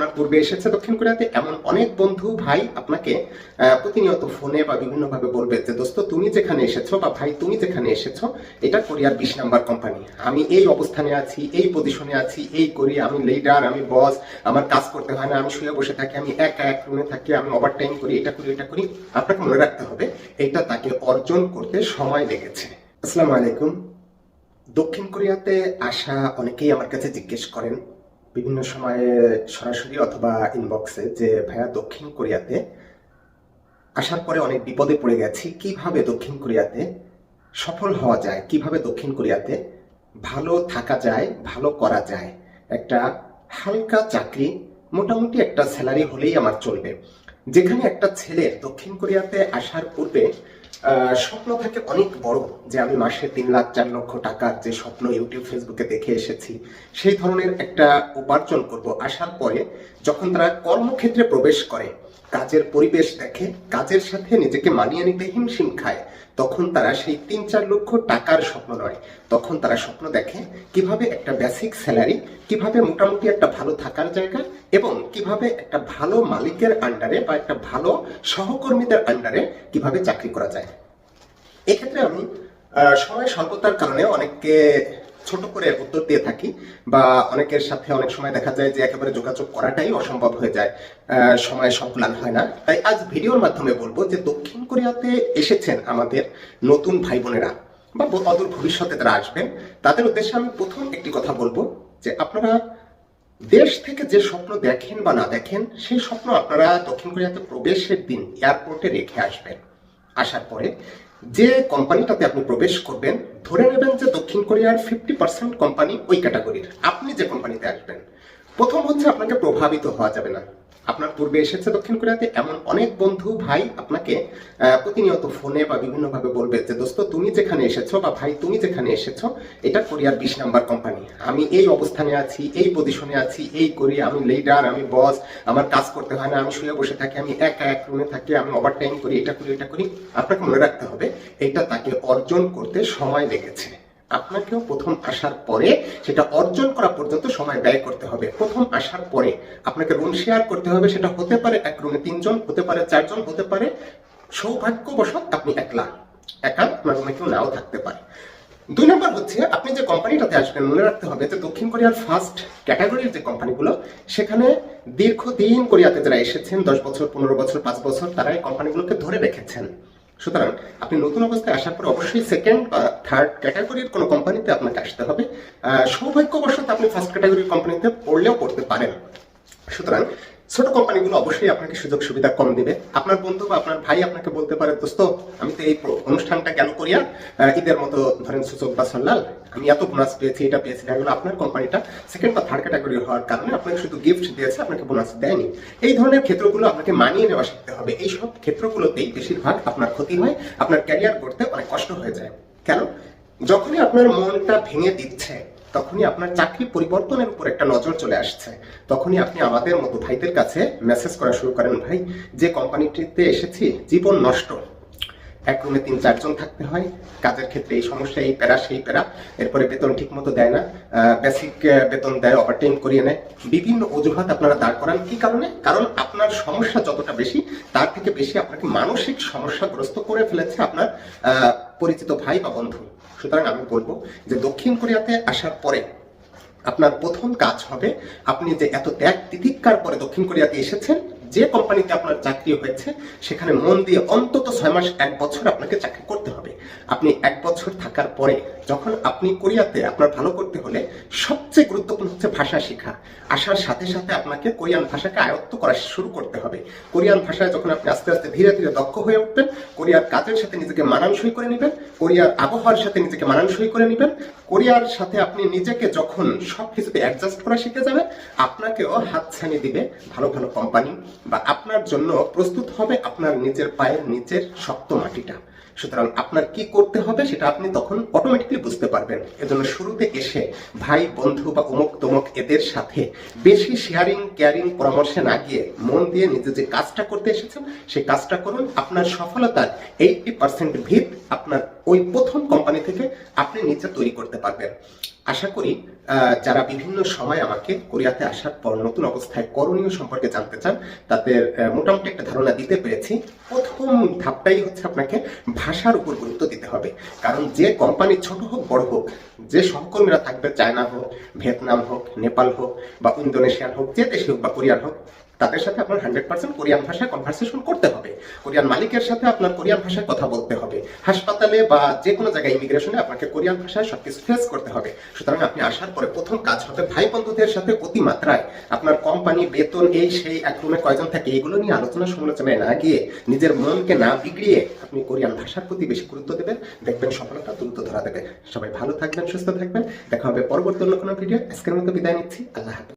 আপনার পূর্বে এসেছে দক্ষিণ কোরিয়াতে এমন অনেক বন্ধু ভাই আপনাকে প্রতিনিয়ত ফোনে বা বিভিন্ন ভাবে বলবে যে, দোস্ত, তুমি যেখানে এসেছ বা ভাই, তুমি যেখানে এসেছ, এটা কোরিয়ার বিশ নাম্বার কোম্পানি আমি এই অবস্থানে আছি, এই পজিশনে আছি, এই করি, আমি লিডার আমি বস আমার কাজ করতে হয় না, আমি শুয়ে বসে থাকি, আমি একা এক রুমে থাকি, আমি ওভার টাইম করি, এটা করি এটা করি। আপনাকে মনে রাখতে হবে, এটা তাকে অর্জন করতে সময় লেগেছে। আসসালামু আলাইকুম। দক্ষিণ কোরিয়াতে আসা অনেকেই আমার কাছে জিজ্ঞেস করেন বিভিন্ন সময়ে সরাসরি অথবা ইনবক্সে যে, ভাইয়া, দক্ষিণ কোরিয়াতে আসার পরে অনেক বিপদে পড়ে গেছি, কীভাবে দক্ষিণ কোরিয়াতে সফল হওয়া যায়? কীভাবে দক্ষিণ কোরিয়াতে ভালো থাকা যায়, ভালো করা যায়? একটা হালকা চাকরি, মোটামুটি একটা স্যালারি হলেই আমার চলবে। যেখানে একটা ছেলের দক্ষিণ কোরিয়াতে আসার পূর্বে স্বপ্ন থাকে অনেক বড়। যে আমি মাসে তিন লাখ, চার লক্ষ টাকার যে স্বপ্ন ইউটিউব, ফেসবুকে দেখে এসেছি, সেই ধরনের একটা উপার্জন করব। আসার পরে যখন তারা কর্মক্ষেত্রে প্রবেশ করে কাজের পরিবেশ দেখে, কাজের সাথে নিজেকে মানিয়ে নিতে হিমশিম খায়। তখন তারা সেই তিন চার লক্ষ টাকার স্বপ্ন নয় তখন তারা স্বপ্ন দেখে কীভাবে একটা বেসিক স্যালারি কীভাবে মোটামুটি একটা ভালো থাকার জায়গা এবং কীভাবে একটা ভালো মালিকের আন্ডারে বা একটা ভালো সহকর্মীদের আন্ডারে কীভাবে চাকরি করা যায়। এক্ষেত্রে আমি সময় স্বল্পতার কারণে অনেককে ছোট করে উত্তর দিয়ে থাকি বা অনেকের সাথে অনেক সময় দেখা যায় যে একেবারে যোগাযোগ করাটাই অসম্ভব হয়ে যায় সময় সংকুলান হয় না। তাই আজ ভিডিওর মাধ্যমে বলব যে দক্ষিণ কোরিয়াতে এসেছেন আমাদের নতুন ভাই বোনেরা বা অদূর ভবিষ্যতে তারা আসবেন, তাদের উদ্দেশ্যে আমি প্রথম একটি কথা বলব যে আপনারা দেশ থেকে যে স্বপ্ন দেখেন বা না দেখেন, সেই স্বপ্ন আপনারা দক্ষিণ কোরিয়াতে প্রবেশের দিন এয়ারপোর্টে রেখে আসবেন। আসার পরে যে কোম্পানিটাতে আপনি প্রবেশ করবেন, ধরে নেবেন যে দক্ষিণ কোরিয়ার ফিফটি পার্সেন্ট কোম্পানি ওই ক্যাটাগরির আপনি যে কোম্পানিতে আসবেন, প্রথম হচ্ছে আপনাকে প্রভাবিত হওয়া যাবে না। আপনার পূর্বে এসেছে দক্ষিণ কোরিয়াতে এমন অনেক বন্ধু, ভাই আপনাকে প্রতিনিয়ত ফোনে বা বিভিন্ন ভাবে বলবে যে, দোস্ত, তুমি যেখানে এসেছ বা ভাই, তুমি যেখানে এসেছ, এটা কোরিয়ার বিশ নাম্বার কোম্পানি আমি এই অবস্থানে আছি, এই পজিশনে আছি, এই করি, আমি লিডার আমি বস আমার কাজ করতে হয় না, আমি শুয়ে বসে থাকি, আমি একা, এক রুমে থাকি, আমি ওভার টাইম করি, এটা করি এটা করি। আপনাকে মনে রাখতে হবে, এটা তাকে অর্জন করতে সময় লেগেছে। আপনাকেও প্রথম আসার পরে সেটা অর্জন করা পর্যন্ত সময় ব্যয় করতে হবে। প্রথম আসার পরে আপনাকে রুম শেয়ার করতে হবে। সেটা হতে পারে এক রুমে তিনজন, হতে পারে চারজন, হতে পারে সৌভাগ্যবশত আপনি একলা। একা আপনার রুমে কেউ নাও থাকতে পারে। দুই নম্বর হচ্ছে আপনি যে কোম্পানিটাতে আসবেন, মনে রাখতে হবে যে দক্ষিণ কোরিয়ার ফার্স্ট ক্যাটাগরির যে কোম্পানিগুলো সেখানে দীর্ঘদিন কোরিয়াতে যারা এসেছেন, দশ বছর, পনেরো বছর, পাঁচ বছর, তারা এই কোম্পানিগুলোকে ধরে রেখেছেন। সুতরাং আপনি নতুন অবস্থায় আসার পর অবশ্যই সেকেন্ড বা থার্ড ক্যাটাগরির কোনো কোম্পানিতে আপনাকে আসতে হবে। সৌভাগ্যবশত আপনি ফার্স্ট ক্যাটাগরির কোম্পানিতে পড়লেও পড়তে পারেন। সুতরাং ছোট কোম্পানিগুলো অবশ্যই আপনাকে সুযোগ সুবিধা কম দিবে। আপনার বন্ধু বা আপনার ভাই আপনাকে বলতে পারে, দোস্ত, আমি তো এই অনুষ্ঠানটা কেন করিয়া ঈদের মতো ধরেন সূচক বা সল্লাল, আমি এত বোনাস পেয়েছি, এটা পেয়েছি, দেখা গেলো আপনার কোম্পানিটা সেকেন্ড বা থার্ড ক্যাটাগরি হওয়ার কারণে আপনাকে শুধু গিফট দিয়েছে, আপনাকে বোনাস দেয়নি। এই ধরনের ক্ষেত্রগুলো আপনাকে মানিয়ে নেওয়া শিখতে হবে। এই সব ক্ষেত্রগুলোতেই বেশিরভাগ আপনার ক্ষতি হয়, আপনার ক্যারিয়ার করতে অনেক কষ্ট হয়ে যায়। কেন? যখনই আপনার মনটা ভেঙে দিচ্ছে তখনই আপনার চাকরি পরিবর্তনের উপর একটা নজর চলে আসছে। তখনই আপনি আমাদের মতো ভাইদের কাছে মেসেজ করা শুরু করেন, ভাই, যে কোম্পানিটিতে এসেছি, জীবন নষ্ট। এক রুমে তিন, চারজন থাকতে হয়। কাজের ক্ষেত্রে এই সমস্যা, এই প্যারা, সেই প্যারা। এরপরে বেতন ঠিক মতো দেয় না। বেসিক বেতন দেয় ওভারটাইম করিয়ে নেয়। বিভিন্ন অজুহাত আপনারা দাঁড় করান। কি কারণে? কারণ আপনার সমস্যা যতটা বেশি, তার থেকে বেশি আপনাকে মানসিক সমস্যাগ্রস্ত করে ফেলেছে আপনার পরিচিত ভাই বা বন্ধু। সুতরাং আমি বলব যে দক্ষিণ কোরিয়াতে আসার পরে আপনার প্রথম কাজ হবে, আপনি যে এত ত্যাগ তিতিক্ষার পরে দক্ষিণ কোরিয়াতে এসেছেন, যে কোম্পানিতে আপনার চাকরি হয়েছে, সেখানে মন দিয়ে অন্তত ছয় মাস এক বছর আপনাকে চাকরি করতে হবে। আপনি এক বছর থাকার পরে যখন আপনি কোরিয়াতে আপনার ভালো করতে হলে সবচেয়ে গুরুত্বপূর্ণ হচ্ছে ভাষা শেখা। আসার সাথে সাথে আপনাকে কোরিয়ান ভাষাকে আয়ত্ত করা শুরু করতে হবে। কোরিয়ান ভাষায় যখন আপনি আস্তে আস্তে ধীরে ধীরে দক্ষ হয়ে উঠবেন, কোরিয়ার কাজের সাথে নিজেকে মানানসই করে নেবেন, কোরিয়ার আবহাওয়ার সাথে নিজেকে মানানসই করে নেবেন, কোরিয়ার সাথে আপনি নিজেকে যখন সব কিছুতে অ্যাডজাস্ট করা শিখে যাবেন, আপনাকেও হাত হাতছানি দিবে ভালো ভালো কোম্পানি বা আপনার জন্য প্রস্তুত হবে আপনার নিজের পায়ের নিচের শক্ত মাটিটা। সুতরাং আপনার কি করতে হবে সেটা আপনি তখন অটোমেটিকলি বুঝতে পারবেন। এজন্য শুরুতে এসে ভাই, বন্ধু বা অমুক তমুক এদের সাথে বেশি শেয়ারিং কেয়ারিং পরামর্শে না গিয়ে মন দিয়ে নিজে যে কাজটা করতে এসেছেন, সেই কাজটা করুন। আপনার সফলতার এইটটি পার্সেন্ট ভিত আপনার ওই প্রথম কোম্পানি থেকে আপনি নিজে তৈরি করতে পারবেন। আশা করি যারা বিভিন্ন সময় আমাকে কোরিয়াতে আসার পর নতুন অবস্থায় করণীয় সম্পর্কে জানতে চান, তাদের মোটামুটি একটা ধারণা দিতে পেরেছি। প্রথম ধাপটাই হচ্ছে আপনাকে ভাষার উপর গুরুত্ব দিতে হবে। কারণ যে কোম্পানি ছোট হোক, বড় হোক, যে সহকর্মীরা থাকবে, চায়না হোক, ভিয়েতনাম হোক, নেপাল হোক বা ইন্দোনেশিয়ান হোক, যে দেশে হোক বা কোরিয়ান হোক তাদের সাথে আপনার হান্ড্রেড পার্সেন্ট কোরিয়ান ভাষায় কনভারসেশন করতে হবে। কোরিয়ান মালিকের সাথে আপনার কোরিয়ান ভাষায় কথা বলতে হবে। হাসপাতালে বা যে কোনো জায়গায় ইমিগ্রেশনে আপনাকে কোরিয়ান ভাষায় সবকিছু ফেস করতে হবে। সুতরাং আপনি আসার পরে প্রথম কাজ হবে ভাই বন্ধুদের সাথে অতিমাত্রায় আপনার কোম্পানি বেতন, এই, সেই, এক রুমে কয়জন থাকে এগুলো নিয়ে আলোচনা সমালোচনায় না গিয়ে নিজের মনকে না বিগড়িয়ে আপনি কোরিয়ান ভাষার প্রতি বেশি গুরুত্ব দেবেন। দেখবেন সফলতা দ্রুত ধরা দেবে। সবাই ভালো থাকবেন, সুস্থ থাকবেন। দেখা হবে পরবর্তী অন্য কোনো ভিডিও আজকের মতো বিদায় নিচ্ছি। আল্লাহ হাফেজ।